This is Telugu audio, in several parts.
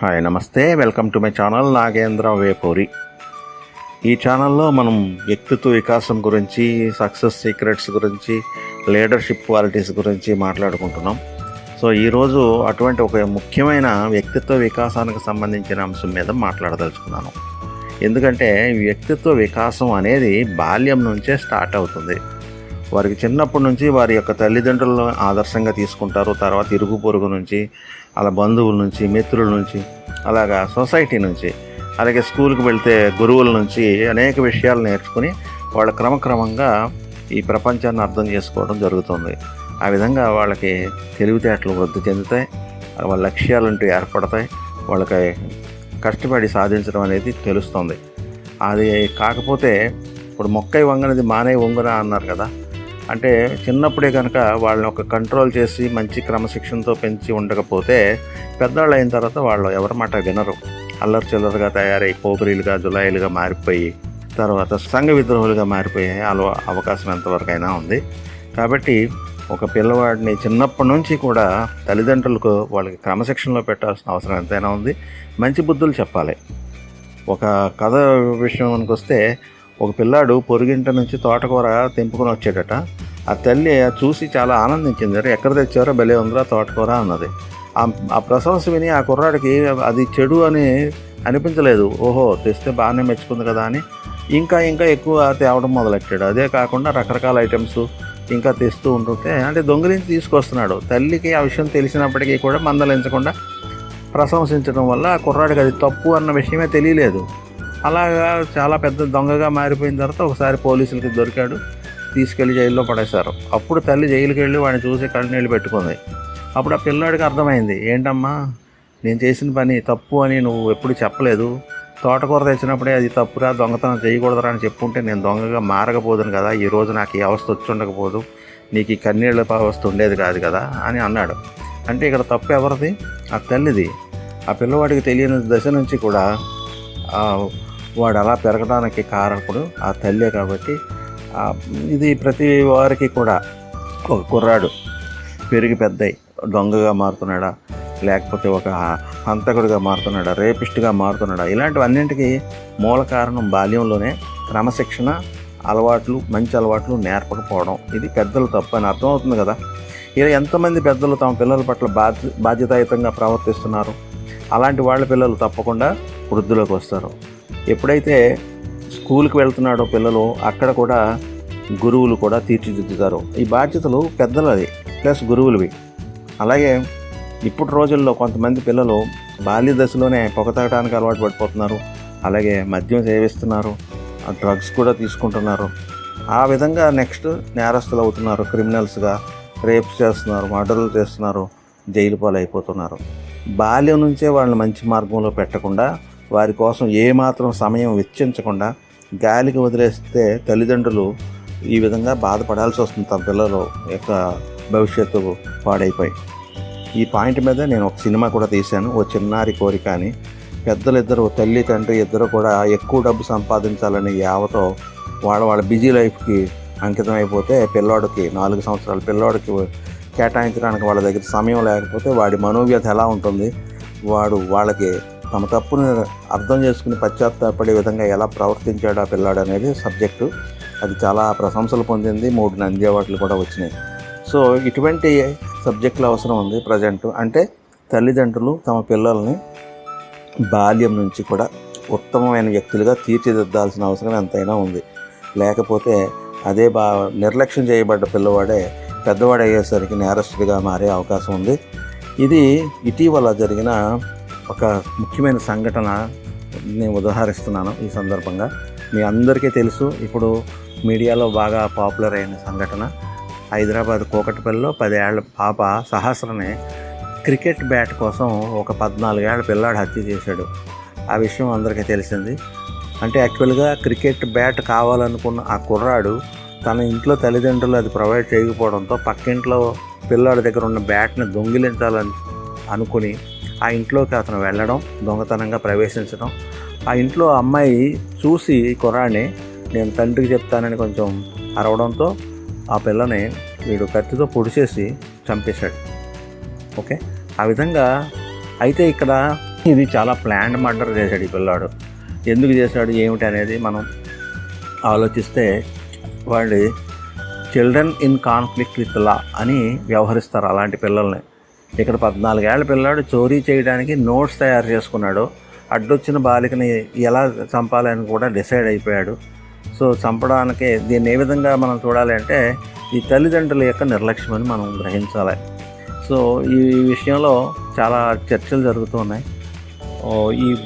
హాయ్ నమస్తే. Welcome to my channel Nagendra Vepuri. ఈ ఛానల్లో మనం వ్యక్తిత్వ వికాసం గురించి సక్సెస్ సీక్రెట్స్ గురించి లీడర్షిప్ క్వాలిటీస్ గురించి మాట్లాడుకుంటున్నాం. సో ఈరోజు అటువంటి ఒక ముఖ్యమైన వ్యక్తిత్వ వికాసానికి సంబంధించిన అంశం మీద మాట్లాడదలుచుకున్నాను. ఎందుకంటే వ్యక్తిత్వ వికాసం అనేది బాల్యం నుంచే స్టార్ట్ అవుతుంది. వారికి చిన్నప్పటి నుంచి వారి యొక్క తల్లిదండ్రులను ఆదర్శంగా తీసుకుంటారు. తర్వాత ఇరుగు పొరుగు నుంచి అలా బంధువుల నుంచి మిత్రుల నుంచి అలాగా సొసైటీ నుంచి అలాగే స్కూల్కి వెళ్తే గురువుల నుంచి అనేక విషయాలు నేర్చుకుని వాళ్ళ క్రమక్రమంగా ఈ ప్రపంచాన్ని అర్థం చేసుకోవడం జరుగుతుంది. ఆ విధంగా వాళ్ళకి తెలివితేటలు వృద్ధి చెందుతాయి. వాళ్ళ లక్ష్యాలంటూ ఏర్పడతాయి. వాళ్ళకి కష్టపడి సాధించడం అనేది తెలుస్తుంది. అది కాకపోతే ఇప్పుడు మొక్కై వంగనది మానే వంగున అన్నారు కదా అంటే చిన్నప్పుడే కనుక వాళ్ళని ఒక కంట్రోల్ చేసి మంచి క్రమశిక్షణతో పెంచి ఉండకపోతే పెద్దవాళ్ళు అయిన తర్వాత వాళ్ళు ఎవరి మాట వినరు. అల్లరి చిల్లరగా తయారై పోకరీలుగా జులాయిలుగా మారిపోయి తర్వాత సంఘ విద్రోహులుగా మారిపోయే అలవా అవకాశం ఎంతవరకైనా ఉంది. కాబట్టి ఒక పిల్లవాడిని చిన్నప్పటి నుంచి కూడా తల్లిదండ్రులకు వాళ్ళకి క్రమశిక్షణలో పెట్టాల్సిన అవసరం ఎంతైనా ఉంది. మంచి బుద్ధులు చెప్పాలి. ఒక కథ విషయానికి వస్తే ఒక పిల్లాడు పొరుగింట నుంచి తోటకూర తెంపుకొని వచ్చాడట. ఆ తల్లి అది చూసి చాలా ఆనందించింది. ఎక్కడ తెచ్చారో భలే ఉందిరా తోటకూర అన్నది. ఆ- ఆ ప్రశంస విని ఆ కుర్రాడికి అది చెడు అని అనిపించలేదు. ఓహో తెస్తే బాగానే మెచ్చుకుంది కదా అని ఇంకా ఇంకా ఎక్కువ తేవడం మొదలెట్టాడు. అదే కాకుండా రకరకాల ఐటమ్స్ ఇంకా తెస్తూ ఉంటుంటే అంటే దొంగిలించి తీసుకొస్తున్నాడు. తల్లికి ఆ విషయం తెలిసినప్పటికీ కూడా మందలించకుండా ప్రశంసించడం వల్ల ఆ కుర్రాడికి అది తప్పు అన్న విషయమే తెలియలేదు. అలాగా చాలా పెద్ద దొంగగా మారిపోయిన తర్వాత ఒకసారి పోలీసులకి దొరికాడు. తీసుకెళ్ళి జైల్లో పడేశారు. అప్పుడు తల్లి జైలుకి వెళ్ళి వాడిని చూసి కళ్ళనీళ్ళు పెట్టుకుంది. అప్పుడు ఆ పిల్లాడికి అర్థమైంది ఏంటమ్మా నేను చేసిన పని తప్పు అని నువ్వు ఎప్పుడు చెప్పలేదు. తోటకూర తెచ్చినప్పుడే అది తప్పురా దొంగతనం చేయకూడదురా అని చెప్పుంటే నేను దొంగగా మారకపోదును కదా ఈరోజు నాకు ఈ అవస్థ వచ్చి ఉండకపోదు నీకు ఈ కన్నీళ్ళ అవస్థ ఉండేది కాదు కదా అని అన్నాడు. అంటే ఇక్కడ తప్పు ఎవరిది? ఆ తల్లిది. ఆ పిల్లవాడికి తెలియని దశ నుంచి కూడా వాడు అలా పెరగడానికి కారకుడు ఆ తల్లే కాబట్టి ఇది ప్రతి వారికి కూడా ఒక కుర్రాడు పెరిగి పెద్దయి దొంగగా మారుతున్నాడా లేకపోతే ఒక హంతకుడిగా మారుతున్నాడా రేపిస్ట్గా మారుతున్నాడా ఇలాంటివన్నింటికి మూల కారణం బాల్యంలోనే క్రమశిక్షణ అలవాట్లు మంచి అలవాట్లు నేర్పకపోవడం. ఇది పెద్దలు తప్పు అని అర్థమవుతుంది కదా. ఇలా ఎంతమంది పెద్దలు తమ పిల్లల పట్ల బాధ్య బాధ్యతాయుతంగా ప్రవర్తిస్తున్నారు? అలాంటి వాళ్ళ పిల్లలు తప్పకుండా వృద్ధిలోకి వస్తారు. ఎప్పుడైతే స్కూల్కి వెళ్తున్నాడో పిల్లలు అక్కడ కూడా గురువులు కూడా తీర్చిదిద్దుతారు. ఈ బాధ్యతలు పెద్దలది ప్లస్ గురువులవి. అలాగే ఇప్పుడు రోజుల్లో కొంతమంది పిల్లలు బాల్య దశలోనే పొగ తాగడానికి అలవాటు పడిపోతున్నారు. అలాగే మద్యం సేవిస్తున్నారు డ్రగ్స్ కూడా తీసుకుంటున్నారు. ఆ విధంగా నెక్స్ట్ నేరస్తులు అవుతున్నారు క్రిమినల్స్గా. రేప్స్ చేస్తున్నారు మర్డర్లు చేస్తున్నారు జైలు పాలైపోతున్నారు. బాల్యం నుంచే వాళ్ళని మంచి మార్గంలో పెట్టకుండా వారి కోసం ఏమాత్రం సమయం వెచ్చించకుండా గాలికి వదిలేస్తే తల్లిదండ్రులు ఈ విధంగా బాధపడాల్సి వస్తుంది తమ పిల్లలు యొక్క భవిష్యత్తు పాడైపోయి. ఈ పాయింట్ మీద నేను ఒక సినిమా కూడా తీశాను. ఓ చిన్నారి కోరిక అని. పెద్దలిద్దరు తల్లి తండ్రి ఇద్దరు కూడా ఎక్కువ డబ్బు సంపాదించాలని యావతో వాళ్ళ వాళ్ళ బిజీ లైఫ్కి అంకితం అయిపోతే పిల్లోడికి నాలుగు సంవత్సరాల పిల్లోడికి కేటాయించడానికి వాళ్ళ దగ్గర సమయం లేకపోతే వాడి మనోవ్యత ఎలా ఉంటుంది? వాడు వాళ్ళకి తమ తప్పును అర్థం చేసుకుని పశ్చాత్తాపడే విధంగా ఎలా ప్రవర్తించాడు ఆ పిల్లాడు అనేది సబ్జెక్టు. అది చాలా ప్రశంసలు పొందింది. మూడు నంది అవార్డులు కూడా వచ్చినాయి. సో ఇటువంటి సబ్జెక్టులు అవసరం ఉంది ప్రజెంట్. అంటే తల్లిదండ్రులు తమ పిల్లల్ని బాల్యం నుంచి కూడా ఉత్తమమైన వ్యక్తులుగా తీర్చిదిద్దాల్సిన అవసరం ఎంతైనా ఉంది. లేకపోతే అదే బా నిర్లక్ష్యం చేయబడ్డ పిల్లవాడే పెద్దవాడు అయ్యేసరికి నేరస్తుడిగా మారే అవకాశం ఉంది. ఇది ఇటీవల జరిగిన ఒక ముఖ్యమైన సంఘటన నేను ఉదాహరిస్తున్నాను ఈ సందర్భంగా. మీ అందరికీ తెలుసు ఇప్పుడు మీడియాలో బాగా పాపులర్ అయిన సంఘటన. హైదరాబాద్ కోకటపల్లిలో పదేళ్ళ పాప సహస్రనే క్రికెట్ బ్యాట్ కోసం ఒక పద్నాలుగేళ్ళ పిల్లాడు హత్య చేశాడు. ఆ విషయం అందరికీ తెలిసింది. అంటే యాక్చువల్గా క్రికెట్ బ్యాట్ కావాలనుకున్న ఆ కుర్రాడు తన ఇంట్లో తల్లిదండ్రులు అది ప్రొవైడ్ చేయకపోవడంతో పక్కింట్లో పిల్లాడి దగ్గర ఉన్న బ్యాట్ని దొంగిలించాలని అనుకుని ఆ ఇంట్లోకి అతను వెళ్ళడం దొంగతనంగా ప్రవేశించడం. ఆ ఇంట్లో అమ్మాయి చూసి కుర్రాడిని నేను తండ్రికి చెప్తానని కొంచెం అరవడంతో ఆ పిల్లని వీడు కత్తితో పొడిచేసి చంపేశాడు. ఓకే? ఆ విధంగా అయితే ఇక్కడ ఇది చాలా ప్లాండ్ మర్డర్ చేశాడు ఈ పిల్లాడు. ఎందుకు చేశాడు ఏమిటి అనేది మనం ఆలోచిస్తే వాళ్ళు children in conflict with law అని వ్యవహరిస్తారు అలాంటి పిల్లల్ని. ఇక్కడ పద్నాలుగేళ్ళ పిల్లాడు చోరీ చేయడానికి నోట్స్ తయారు చేసుకున్నాడు. అడ్డొచ్చిన బాలికని ఎలా చంపాలని కూడా డిసైడ్ అయిపోయాడు. సో చంపడానికి దీన్ని ఏ విధంగా మనం చూడాలి అంటే ఈ తల్లిదండ్రుల యొక్క నిర్లక్ష్యం అని మనం గ్రహించాలి. సో ఈ విషయంలో చాలా చర్చలు జరుగుతున్నాయి. ఈ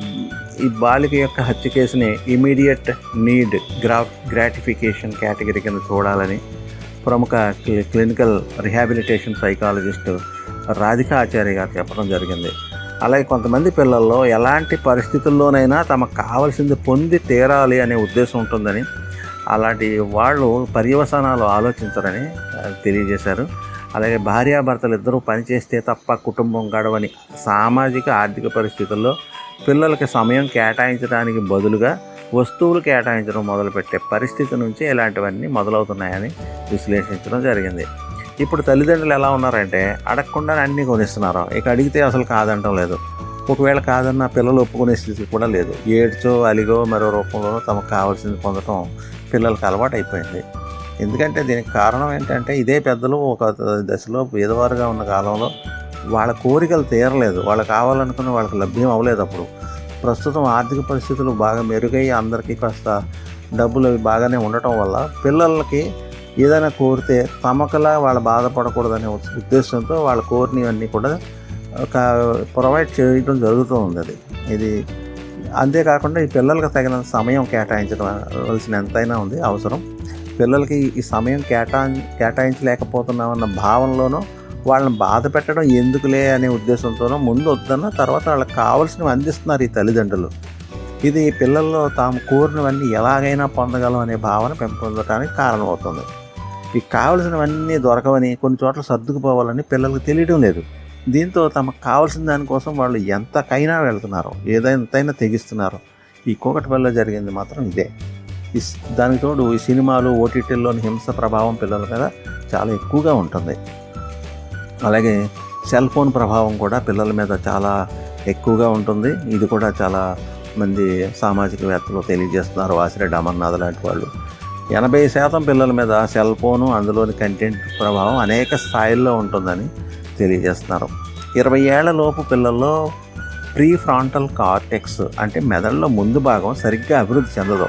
ఈ బాలిక యొక్క హత్య కేసుని immediate need gra gratification category కింద చూడాలని ప్రముఖ cli- clinical rehabilitation psychologist Radhika Acharya గారు చెప్పడం జరిగింది. అలాగే కొంతమంది పిల్లల్లో ఎలాంటి పరిస్థితుల్లోనైనా తమకు కావాల్సింది పొంది తీరాలి అనే ఉద్దేశం ఉంటుందని అలాంటి వాళ్ళు పర్యవసానాలు ఆలోచించరని తెలియజేశారు. అలాగే భార్యాభర్తలు ఇద్దరూ పనిచేస్తే తప్ప కుటుంబం గడవని సామాజిక ఆర్థిక పరిస్థితుల్లో పిల్లలకి సమయం కేటాయించడానికి బదులుగా వస్తువులు కేటాయించడం మొదలుపెట్టే పరిస్థితి నుంచి ఇలాంటివన్నీ మొదలవుతున్నాయని విశ్లేషించడం జరిగింది. ఇప్పుడు తల్లిదండ్రులు ఎలా ఉన్నారంటే అడగకుండా అన్నీ కొనిస్తున్నారు. ఇక అడిగితే అసలు కాదంటం లేదు. ఒకవేళ కాదన్న పిల్లలు ఒప్పుకునే స్థితి కూడా లేదు. ఏడ్చో అలిగో మరో రూపంలో తమకు కావాల్సింది పొందటం పిల్లలకు అలవాటు అయిపోయింది. ఎందుకంటే దీనికి కారణం ఏంటంటే ఇదే పెద్దలు ఒక దశలో పేదవారుగా ఉన్న కాలంలో వాళ్ళ కోరికలు తీరలేదు. వాళ్ళు కావాలనుకున్న వాళ్ళకి లభ్యం అవ్వలేదు అప్పుడు. ప్రస్తుతం ఆర్థిక పరిస్థితులు బాగా మెరుగై అందరికీ కాస్త డబ్బులు అవి బాగానే ఉండటం వల్ల పిల్లలకి ఏదైనా కోరితే తమకలా వాళ్ళు బాధపడకూడదనే ఉద్దేశంతో వాళ్ళ కోరినవన్నీ కూడా ఒక ప్రొవైడ్ చేయడం జరుగుతూ ఉంది అది ఇది అంతేకాకుండా ఈ పిల్లలకు తగిన సమయం కేటాయించవలసిన ఎంతైనా ఉంది అవసరం. పిల్లలకి ఈ సమయం కేటా కేటాయించలేకపోతున్నామన్న భావనలోనూ వాళ్ళని బాధ పెట్టడం ఎందుకులే అనే ఉద్దేశంతోనో ముందు వద్దన్న తర్వాత వాళ్ళకి కావాల్సినవి అందిస్తున్నారు ఈ తల్లిదండ్రులు. ఇది పిల్లల్లో తాము కోరినవన్నీ ఎలాగైనా పొందగలం అనే భావన పెంపొందడానికి కారణమవుతుంది. ఈ కావలసినవన్నీ దొరకవని కొన్ని చోట్ల సర్దుకుపోవాలని పిల్లలకు తెలియడం లేదు. దీంతో తమకు కావాల్సిన దానికోసం వాళ్ళు ఎంతకైనా వెళ్తున్నారు. ఏదైనా తెగిస్తున్నారు. ఈ కూకటిపల్లిలో జరిగింది మాత్రం ఇదే. ఈ దానికి తోడు ఈ సినిమాలు ఓటీటీల్లోని హింస ప్రభావం పిల్లల మీద చాలా ఎక్కువగా ఉంటుంది. అలాగే సెల్ ఫోన్ ప్రభావం కూడా పిల్లల మీద చాలా ఎక్కువగా ఉంటుంది. ఇది కూడా చాలా మంది సామాజికవేత్తలు తెలియజేస్తున్నారు. వాసిరెడ్డి అమర్నాథ్ లాంటి వాళ్ళు. ఎనభై శాతం పిల్లల మీద సెల్ ఫోను అందులోని కంటెంట్ ప్రభావం అనేక స్థాయిల్లో ఉంటుందని తెలియజేస్తున్నారు. ఇరవై ఏళ్ళలోపు పిల్లల్లో ప్రీ ఫ్రాంటల్ కార్టెక్స్ అంటే మెదడులో ముందు భాగం సరిగ్గా అభివృద్ధి చెందదు.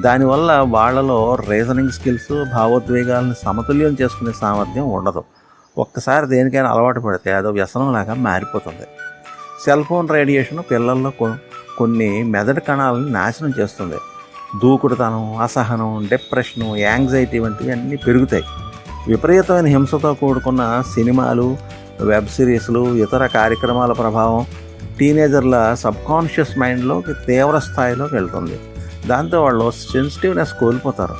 దానివల్ల వాళ్ళలో రీజనింగ్ స్కిల్స్ భావోద్వేగాలను సమతుల్యం చేసుకునే సామర్థ్యం ఉండదు. ఒక్కసారి దేనికైనా అలవాటు పడితే అదో వ్యసనంలాగా మారిపోతుంది. సెల్ ఫోన్ రేడియేషన్ పిల్లల్లో కొన్ని మెదడు కణాలను నాశనం చేస్తుంది. దూకుడుతనం అసహనం డిప్రెషను యాంగ్జైటీ వంటివి అన్నీ పెరుగుతాయి. విపరీతమైన హింసతో కూడుకున్న సినిమాలు వెబ్ సిరీస్లు ఇతర కార్యక్రమాల ప్రభావం టీనేజర్ల సబ్కాన్షియస్ మైండ్లోకి తీవ్ర స్థాయిలోకి వెళ్తుంది. దాంతో వాళ్ళు సెన్సిటివ్నెస్ కోల్పోతారు.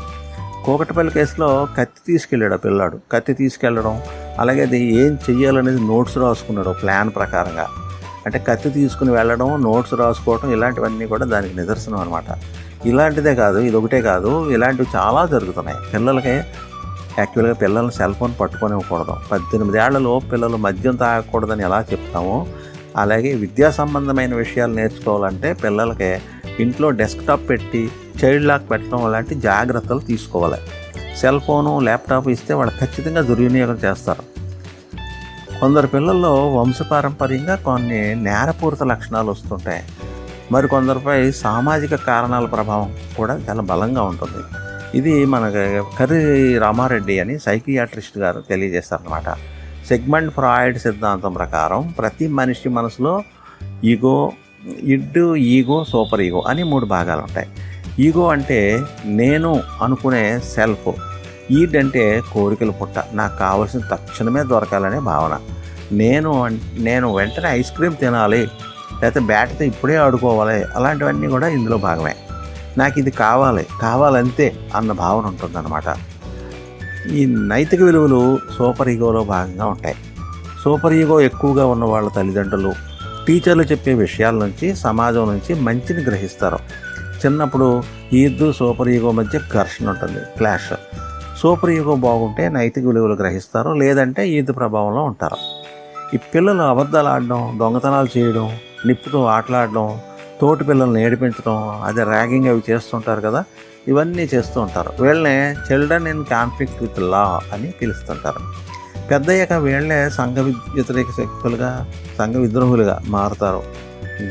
కోకటపల్లి కేసులో కత్తి తీసుకెళ్ళాడు పిల్లాడు. కత్తి తీసుకెళ్ళడం అలాగే అది ఏం చెయ్యాలనేది నోట్స్ రాసుకున్నాడు ప్లాన్ ప్రకారంగా. అంటే కత్తి తీసుకుని వెళ్ళడం నోట్స్ రాసుకోవడం ఇలాంటివన్నీ కూడా దానికి నిదర్శనం అనమాట ఇలాంటిదే కాదు ఇది ఒకటే కాదు. ఇలాంటివి చాలా జరుగుతున్నాయి. పిల్లలకి యాక్చువల్గా పిల్లల్ని సెల్ ఫోన్ పట్టుకొనివ్వకూడదు. పద్దెనిమిది ఏళ్ళలో పిల్లలు మద్యం తాగకూడదని ఎలా చెప్తామో అలాగే విద్యా సంబంధమైన విషయాలు నేర్చుకోవాలంటే పిల్లలకి ఇంట్లో డెస్క్టాప్ పెట్టి చైల్డ్ లాక్ పెట్టడం అలాంటి జాగ్రత్తలు తీసుకోవాలి. సెల్ ఫోను ల్యాప్టాప్ ఇస్తే వాళ్ళు ఖచ్చితంగా దుర్వినియోగం చేస్తారు. కొందరు పిల్లల్లో వంశపారంపర్యంగా కొన్ని నేరపూరిత లక్షణాలు వస్తుంటాయి. మరి కొందరిపై సామాజిక కారణాల ప్రభావం కూడా చాలా బలంగా ఉంటుంది. ఇది మన కరి రామారెడ్డి అని సైకియాట్రిస్ట్ గారు తెలియజేస్తారనమాట సెగ్మెంట్ ఫ్రాయిడ్ సిద్ధాంతం ప్రకారం ప్రతి మనిషి మనసులో ego id ego super ego అని మూడు భాగాలు ఉంటాయి. ఈగో అంటే నేను అనుకునే సెల్ఫ్ ఈడ్ అంటే కోరికల పుట్ట నాకు కావాల్సిన తక్షణమే దొరకాలనే భావన. నేను నేను వెంటనే ఐస్ క్రీమ్ తినాలి లేకపోతే బ్యాట్తో ఇప్పుడే ఆడుకోవాలి. అలాంటివన్నీ కూడా ఇందులో భాగమే. నాకు ఇది కావాలి కావాలంతే అన్న భావన ఉంటుందన్నమాట. ఈ నైతిక విలువలు సూపర్ ఈగోలో భాగంగా ఉంటాయి. సూపర్ ఈగో ఎక్కువగా ఉన్న వాళ్ళ తల్లిదండ్రులు టీచర్లు చెప్పే విషయాల నుంచి సమాజం నుంచి మంచిని గ్రహిస్తారు. చిన్నప్పుడు ఇద్దరు సూపర్ ఈగో మధ్య ఘర్షణ ఉంటుంది క్లాష్. సూపర్ ఈగో బాగుంటే నైతిక విలువలు గ్రహిస్తారు లేదంటే ఈద్ ప్రభావంలో ఉంటారు. ఈ పిల్లలు అబద్ధాలు ఆడడం దొంగతనాలు చేయడం నిప్పుతో ఆటలాడడం తోటి పిల్లల్ని ఏడిపించడం అదే ర్యాగింగ్ అవి చేస్తుంటారు కదా ఇవన్నీ చేస్తూ ఉంటారు. వీళ్ళనే children in conflict with law అని పిలుస్తుంటారు. పెద్దయ్యాక వీళ్ళే సంఘ వ్యతిరేక శక్తులుగా సంఘ విద్రోహులుగా మారుతారు.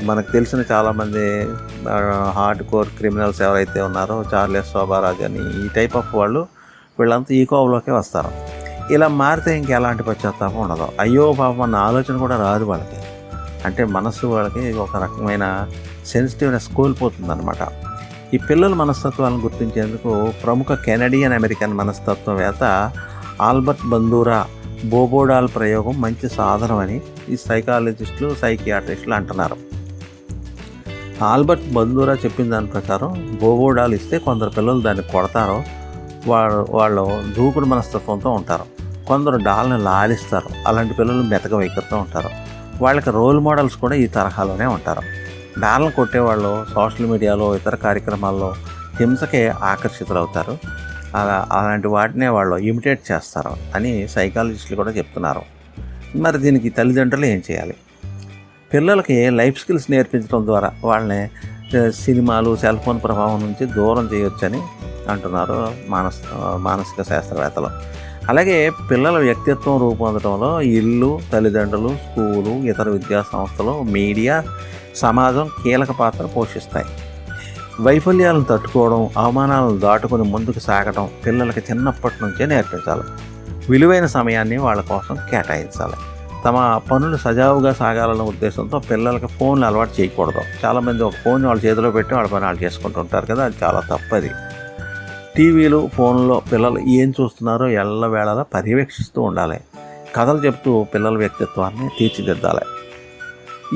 మనకు తెలిసిన చాలామంది హార్డ్ కోర్ క్రిమినల్స్ ఎవరైతే ఉన్నారో చార్లెస్ శోభారాజ్ అని ఈ టైప్ ఆఫ్ వాళ్ళు వీళ్ళంతా ఈ కోవలోకే వస్తారు. ఇలా మారితే ఇంకెలాంటి పశ్చాత్తాపం ఉండదు. అయ్యో పాపం అన్న ఆలోచన కూడా రాదు వాళ్ళకి. అంటే మనసు వాళ్ళకి ఒక రకమైన సెన్సిటివ్నెస్ కోల్పోతుంది అనమాట ఈ పిల్లల మనస్తత్వాలను గుర్తించేందుకు ప్రముఖ కెనడియన్ అమెరికన్ మనస్తత్వవేత్త ఆల్బర్ట్ బందూరా బోబోడాల్ ప్రయోగం మంచి సాధనమని ఈ సైకాలజిస్టులు సైకియాట్రిస్టులు అంటున్నారు. ఆల్బర్ట్ బందూరా చెప్పిన దాని ప్రకారం బోబోడాల్ ఇస్తే కొందరు పిల్లలు దాన్ని కొడతారు వాళ్ళు వాళ్ళు దూకుడు మనస్తత్వంతో ఉంటారు. కొందరు డాల్ని లాలిస్తారు అలాంటి పిల్లలు మెతక వైఖరితో ఉంటారు. వాళ్ళకి రోల్ మోడల్స్ కూడా ఈ తరహాలోనే ఉంటారు. డాల్ని కొట్టేవాళ్ళు సోషల్ మీడియాలో ఇతర కార్యక్రమాల్లో హింసకే ఆకర్షితులవుతారు. అలా అలాంటి వాటినే వాళ్ళు ఇమిటేట్ చేస్తారు అని సైకాలజిస్టులు కూడా చెప్తున్నారు. మరి దీనికి తల్లిదండ్రులు ఏం చేయాలి? పిల్లలకి లైఫ్ స్కిల్స్ నేర్పించడం ద్వారా వాళ్ళని సినిమాలు సెల్ ఫోన్ ప్రభావం నుంచి దూరం చేయొచ్చని అంటున్నారు మానస్ మానసిక శాస్త్రవేత్తలు. అలాగే పిల్లల వ్యక్తిత్వం రూపొందడంలో ఇల్లు తల్లిదండ్రులు స్కూలు ఇతర విద్యా సంస్థలు మీడియా సమాజం కీలక పాత్ర పోషిస్తాయి. వైఫల్యాలను తట్టుకోవడం అవమానాలను దాటుకుని ముందుకు సాగడం పిల్లలకి చిన్నప్పటి నుంచే నేర్పించాలి. విలువైన సమయాన్ని వాళ్ళ కోసం కేటాయించాలి. తమ పనులు సజావుగా సాగాలన్న ఉద్దేశంతో పిల్లలకి ఫోన్లు అలవాటు చేయకూడదు. చాలామంది ఒక ఫోన్ వాళ్ళ చేతిలో పెట్టి వాళ్ళ పని వాళ్ళు చేసుకుంటుంటారు కదా అది చాలా తప్పది. టీవీలు ఫోన్లో పిల్లలు ఏం చూస్తున్నారో ఎల్లవేళలా పర్యవేక్షిస్తూ ఉండాలి. కథలు చెప్తూ పిల్లల వ్యక్తిత్వాన్ని తీర్చిదిద్దాలి.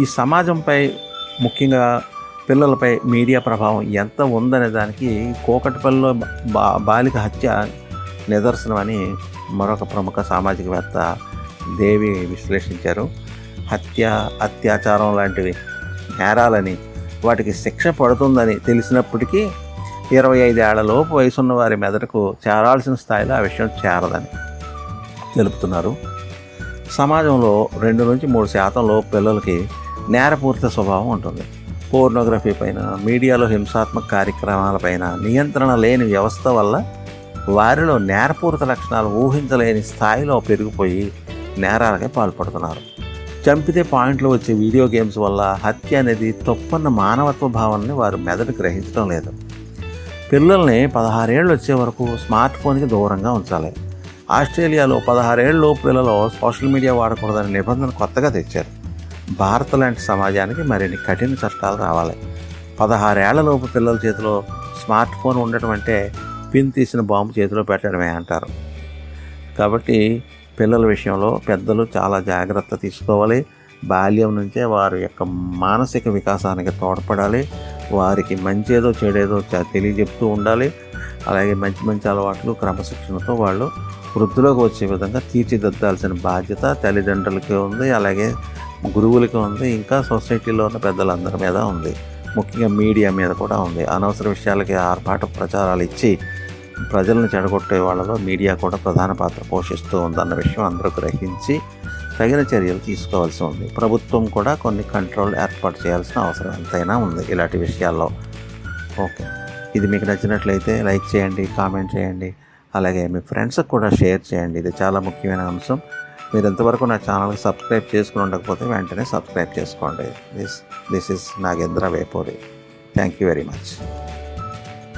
ఈ సమాజంపై ముఖ్యంగా పిల్లలపై మీడియా ప్రభావం ఎంత ఉందనే దానికి కోకటిపల్లిలో బా బాలిక హత్య నిదర్శనమని మరొక ప్రముఖ సామాజికవేత్త దేవి విశ్లేషించారు. హత్య అత్యాచారం లాంటివి నేరాలని వాటికి శిక్ష పడుతుందని తెలిసినప్పటికీ ఇరవై ఐదేళ్ళలోపు వయసున్న వారి మెదడుకు చేరాల్సిన స్థాయిలో ఆ విషయం చేరదని తెలుపుతున్నారు. సమాజంలో రెండు నుంచి మూడు శాతంలో పిల్లలకి నేరపూరిత స్వభావం ఉంటుంది. పోర్నోగ్రఫీ పైన మీడియాలో హింసాత్మక కార్యక్రమాలపైన నియంత్రణ లేని వ్యవస్థ వల్ల వారిలో నేరపూరిత లక్షణాలు ఊహించలేని స్థాయిలో పెరిగిపోయి నేరాలకే పాల్పడుతున్నారు. చంపితే పాయింట్లు వచ్చే వీడియో గేమ్స్ వల్ల హత్య అనేది తప్పన్న మానవత్వ భావనని వారు మెదడు గ్రహించడం లేదు. పిల్లల్ని పదహారేళ్ళు వచ్చే వరకు స్మార్ట్ ఫోన్కి దూరంగా ఉంచాలి. ఆస్ట్రేలియాలో పదహారేళ్ళు పిల్లలు సోషల్ మీడియా వాడకూడదనే నిబంధన కొత్తగా తెచ్చారు. భారత్ లాంటి సమాజానికి మరిన్ని కఠిన చట్టాలు రావాలి. పదహారేళ్ళలోపు పిల్లల చేతిలో స్మార్ట్ ఫోన్ ఉండటం అంటే పిన్ తీసిన బాంబు చేతిలో పెట్టడమే అంటారు. కాబట్టి పిల్లల విషయంలో పెద్దలు చాలా జాగ్రత్త తీసుకోవాలి. బాల్యం నుంచే వారి యొక్క మానసిక వికాసానికి తోడ్పడాలి. వారికి మంచేదో చెడేదో తెలియజెప్తూ ఉండాలి. అలాగే మంచి మంచి అలవాట్లు క్రమశిక్షణతో వాళ్ళు వృద్ధిలోకి వచ్చే విధంగా తీర్చిదిద్దాల్సిన బాధ్యత తల్లిదండ్రులకి ఉంది. అలాగే గురువులకి ఉంది. ఇంకా సొసైటీలో ఉన్న పెద్దలందరి మీద ఉంది. ముఖ్యంగా మీడియా మీద కూడా ఉంది. అనవసర విషయాలకి ఆర్భాట ప్రచారాలు ఇచ్చి ప్రజలను చెడగొట్టే వాళ్ళలో మీడియా కూడా ప్రధాన పాత్ర పోషిస్తూ ఉందన్న విషయం అందరూ గ్రహించి తగిన చర్యలు తీసుకోవాల్సి ఉంది. ప్రభుత్వం కూడా కొన్ని కంట్రోల్ ఏర్పాటు చేయాల్సిన అవసరం ఎంతైనా ఉంది ఇలాంటి విషయాల్లో. ఓకే. ఇది మీకు నచ్చినట్లయితే లైక్ చేయండి కామెంట్ చేయండి అలాగే మీ ఫ్రెండ్స్కి కూడా షేర్ చేయండి. ఇది చాలా ముఖ్యమైన అంశం. మీరు ఎంతవరకు నా ఛానల్కి సబ్స్క్రైబ్ చేసుకుని ఉండకపోతే వెంటనే సబ్స్క్రైబ్ చేసుకోండి. This this is Nagendra Vepuri. Thank you very much